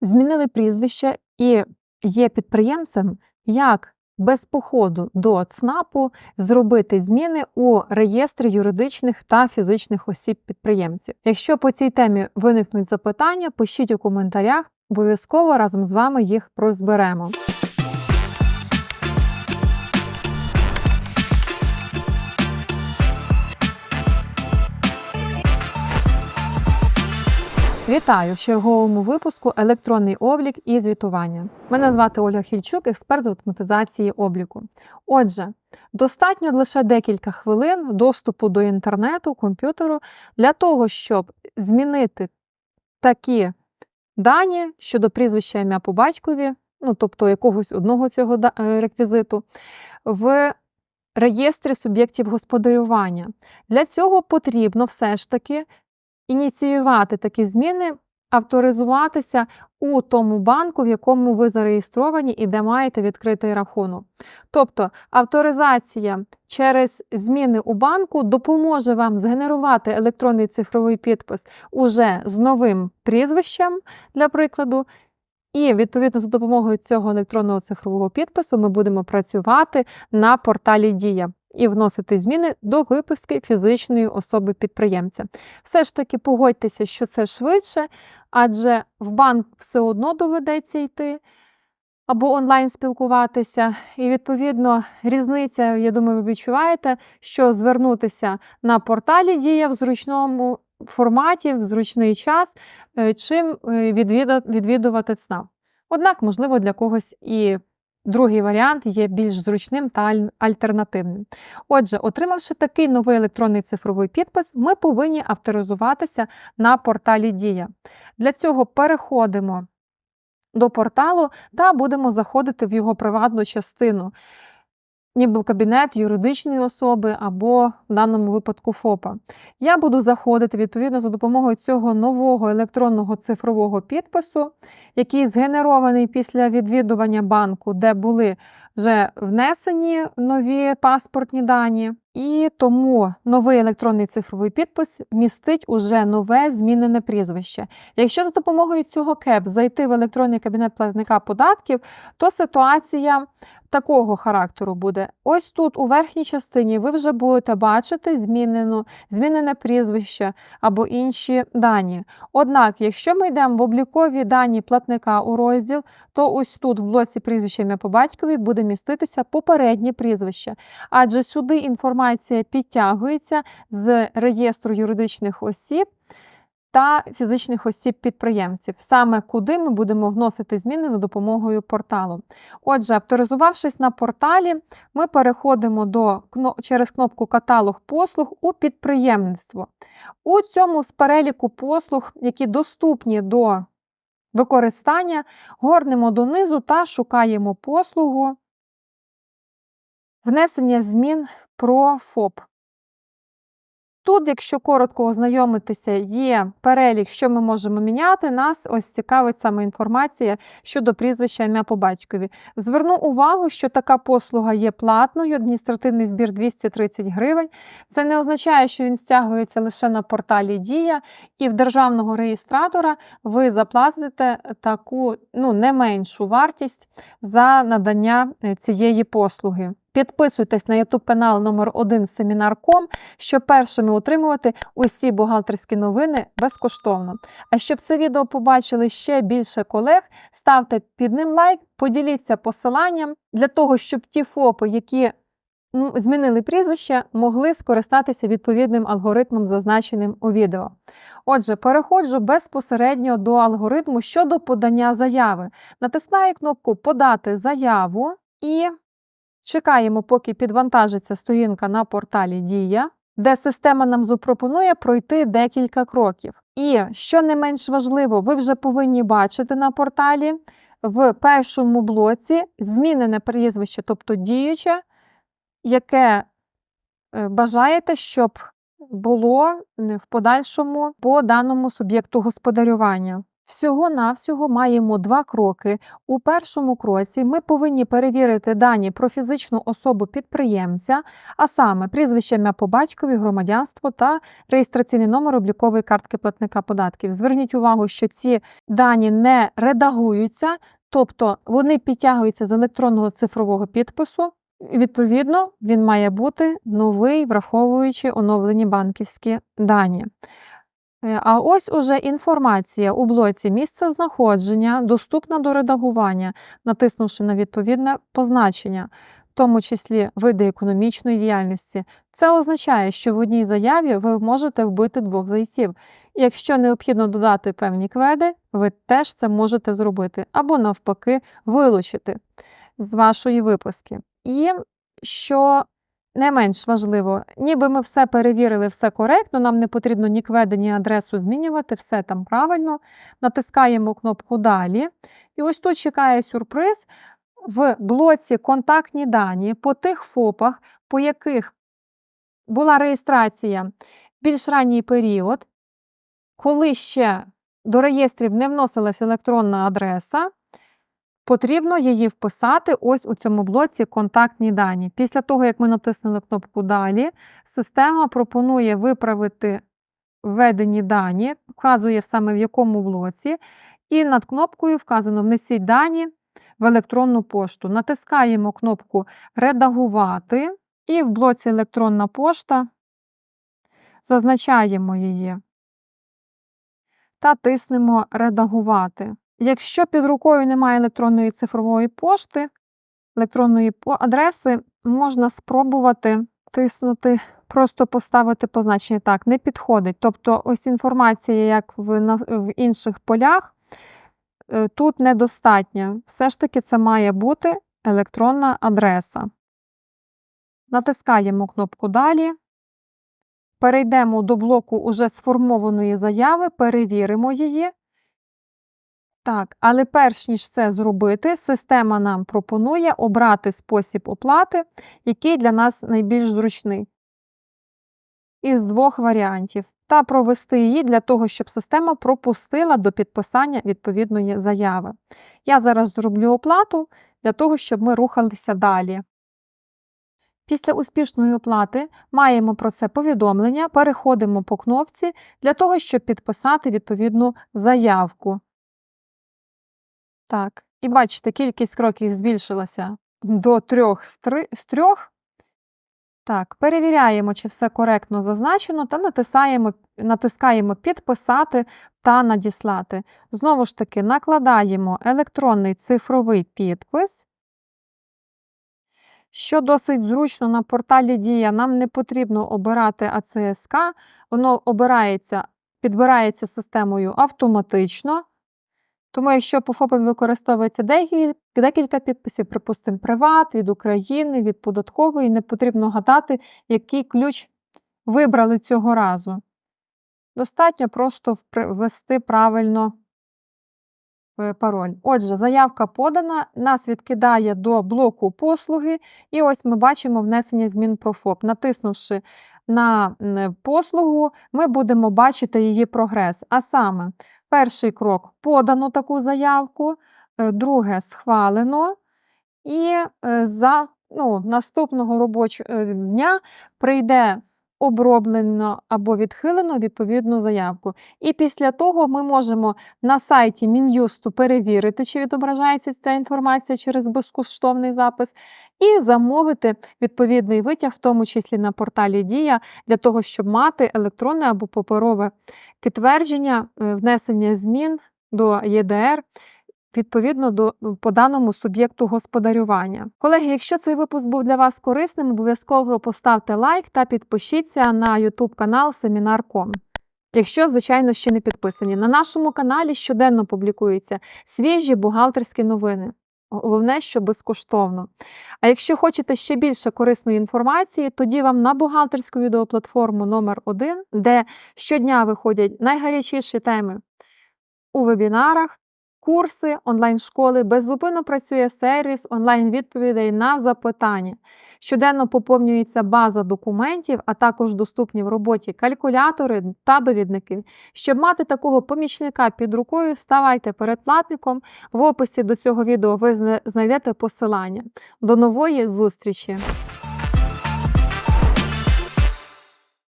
змінили прізвище і є підприємцем, як без походу до ЦНАПу зробити зміни у реєстрі юридичних та фізичних осіб підприємців. Якщо по цій темі виникнуть запитання, пишіть у коментарях, обов'язково разом з вами їх розберемо. Вітаю в черговому випуску електронний облік і звітування. Мене звати Ольга Хільчук, експерт з автоматизації обліку. Отже, достатньо лише декілька хвилин доступу до інтернету, комп'ютеру для того, щоб змінити такі дані щодо прізвища ім'я по батькові, ну тобто якогось одного цього е, реквізиту, в реєстрі суб'єктів господарювання. Для цього потрібно все ж таки ініціювати такі зміни, авторизуватися у тому банку, в якому ви зареєстровані і де маєте відкритий рахунок. Тобто авторизація через зміни у банку допоможе вам згенерувати електронний цифровий підпис уже з новим прізвищем, для прикладу. І відповідно за допомогою цього електронного цифрового підпису ми будемо працювати на порталі Дія і вносити зміни до виписки фізичної особи підприємця. Все ж таки погодьтеся, що це швидше, адже в банк все одно доведеться йти або онлайн спілкуватися. І відповідно різниця, я думаю, ви відчуваєте, що звернутися на порталі Дія в зручному форматі, в зручний час, е, чим е, відвідувати ЦНАП. Однак, можливо, для когось і другий варіант є більш зручним та альтернативним. Отже, отримавши такий новий електронний цифровий підпис, ми повинні авторизуватися на порталі Дія. Для цього переходимо до порталу та будемо заходити в його приватну частину, ніби кабінет юридичної особи або в даному випадку ФОПа. Я буду заходити відповідно за допомогою цього нового електронного цифрового підпису, який згенерований після відвідування банку, де були вже внесені нові паспортні дані. І тому новий електронний цифровий підпис містить уже нове змінене прізвище. Якщо за допомогою цього КЕП зайти в електронний кабінет платника податків, то ситуація такого характеру буде. Ось тут, у верхній частині, ви вже будете бачити змінену, змінене прізвище або інші дані. Однак, якщо ми йдемо в облікові дані платника у розділ, то ось тут в блоці прізвища ім'я по батькові буде міститися попереднє прізвище, адже сюди інформація підтягується з реєстру юридичних осіб та фізичних осіб-підприємців, саме куди ми будемо вносити зміни за допомогою порталу. Отже, авторизувавшись на порталі, ми переходимо до, через кнопку Каталог послуг у підприємництво. У цьому з переліку послуг, які доступні до використання, горнемо донизу та шукаємо послугу внесення змін про ФОП. Тут, якщо коротко ознайомитися, є перелік, що ми можемо міняти. Нас ось цікавить саме інформація щодо прізвища ім'я по батькові. Зверну увагу, що така послуга є платною, адміністративний збір 230 гривень. Це не означає, що він стягується лише на порталі Дія, і в державного реєстратора ви заплатите таку ну, не меншу вартість за надання е, цієї послуги. Підписуйтесь на YouTube канал номер 1 Семінар.ком, щоб першими отримувати усі бухгалтерські новини безкоштовно. А щоб це відео побачили ще більше колег, ставте під ним лайк, поділіться посиланням для того, щоб ті ФОПи, які змінили прізвище, могли скористатися відповідним алгоритмом, зазначеним у відео. Отже, переходжу безпосередньо до алгоритму щодо подання заяви. Натискаю кнопку Подати заяву і Чекаємо, поки підвантажиться сторінка на порталі Дія, де система нам запропонує пройти декілька кроків. І що не менш важливо, ви вже повинні бачити на порталі в першому блоці змінене прізвище, тобто діюче, яке е, бажаєте, щоб було в подальшому по даному суб'єкту господарювання. Всього-навсього маємо два кроки. У першому кроці ми повинні перевірити дані про фізичну особу підприємця, а саме прізвище ім'я по батькові, громадянство та реєстраційний номер облікової картки платника податків. Зверніть увагу, що ці дані не редагуються, тобто вони підтягуються з електронного цифрового підпису. Відповідно, він має бути новий, враховуючи оновлені банківські дані. Е, А ось уже інформація у блоці місце знаходження доступна до редагування, натиснувши на відповідне позначення, в тому числі види економічної діяльності. Це означає, що в одній заяві ви можете вбити двох зайців. Якщо необхідно додати певні кведи, ви теж це можете зробити, або навпаки вилучити з вашої виписки. І що не менш важливо, ніби ми все перевірили, все коректно, нам не потрібно ні кведи, ні адресу змінювати, все там правильно. Натискаємо кнопку Далі. І ось тут чекає сюрприз в блоці Контактні дані по тих ФОПах, по яких була реєстрація більш ранній період, коли ще до реєстрів не вносилась електронна адреса. Потрібно її вписати ось у цьому блоці контактні дані. Після того, як ми натиснули кнопку Далі, система пропонує виправити введені дані, вказує саме в якому блоці, і над кнопкою вказано Внесіть дані в електронну пошту. Натискаємо кнопку Редагувати і в блоці Електронна пошта зазначаємо її та тиснемо Редагувати. Якщо під рукою немає електронної цифрової пошти, електронної адреси, можна спробувати тиснути, просто поставити позначення так, не підходить. Тобто, ось інформація, як в, інших полях, е, тут недостатня. Все ж таки, це має бути електронна адреса. Натискаємо кнопку Далі. Перейдемо до блоку уже сформованої заяви, перевіримо її. Так, але перш ніж це зробити, система нам пропонує обрати спосіб оплати, який для нас найбільш зручний. Із двох варіантів. Та провести її для того, щоб система пропустила до підписання відповідної заяви. Я зараз зроблю оплату для того, щоб ми рухалися далі. Після успішної оплати маємо про це повідомлення, переходимо по кнопці для того, щоб підписати відповідну заявку. Так, і бачите, кількість кроків збільшилася до трьох з трьох. Так, перевіряємо, чи все коректно зазначено, та натисаємо, натискаємо Підписати та Надіслати. Знову ж таки, накладаємо електронний цифровий підпис. Що досить зручно на порталі Дія, нам не потрібно обирати АЦСК, воно обирається, підбирається системою автоматично. Тому, якщо по ФОПу використовується декілька підписів, припустимо, приват, від України, від податкової, не потрібно гадати, який ключ вибрали цього разу. Достатньо просто ввести правильно е, пароль. Отже, заявка подана, нас відкидає до блоку послуги, і ось ми бачимо внесення змін про ФОП. Натиснувши на послугу, ми будемо бачити її прогрес. А саме, перший крок подано таку заявку, е, друге схвалено, і е, за ну, наступного робочого дня прийде оброблено або відхилено відповідну заявку. І після того ми можемо на сайті Мін'юсту перевірити, чи відображається ця інформація через безкоштовний запис, і замовити відповідний витяг, в тому числі на порталі Дія, для того, щоб мати електронне або паперове підтвердження е, внесення змін до ЄДР. Відповідно до по даному суб'єкту господарювання. Колеги, якщо цей випуск був для вас корисним, обов'язково поставте лайк та підпишіться на YouTube канал Семінар.com. Якщо, звичайно, ще не підписані. На нашому каналі щоденно публікуються свіжі бухгалтерські новини. Головне, що безкоштовно. А якщо хочете ще більше корисної інформації, тоді вам на бухгалтерську відеоплатформу номер 1 де щодня виходять найгарячіші теми у вебінарах, курси онлайн-школи, беззупинно працює сервіс онлайн-відповідей на запитання. Щоденно поповнюється база документів, а також доступні в роботі калькулятори та довідники. Щоб мати такого помічника під рукою, ставайте передплатником. В описі до цього відео ви зна- знайдете посилання. До нової зустрічі!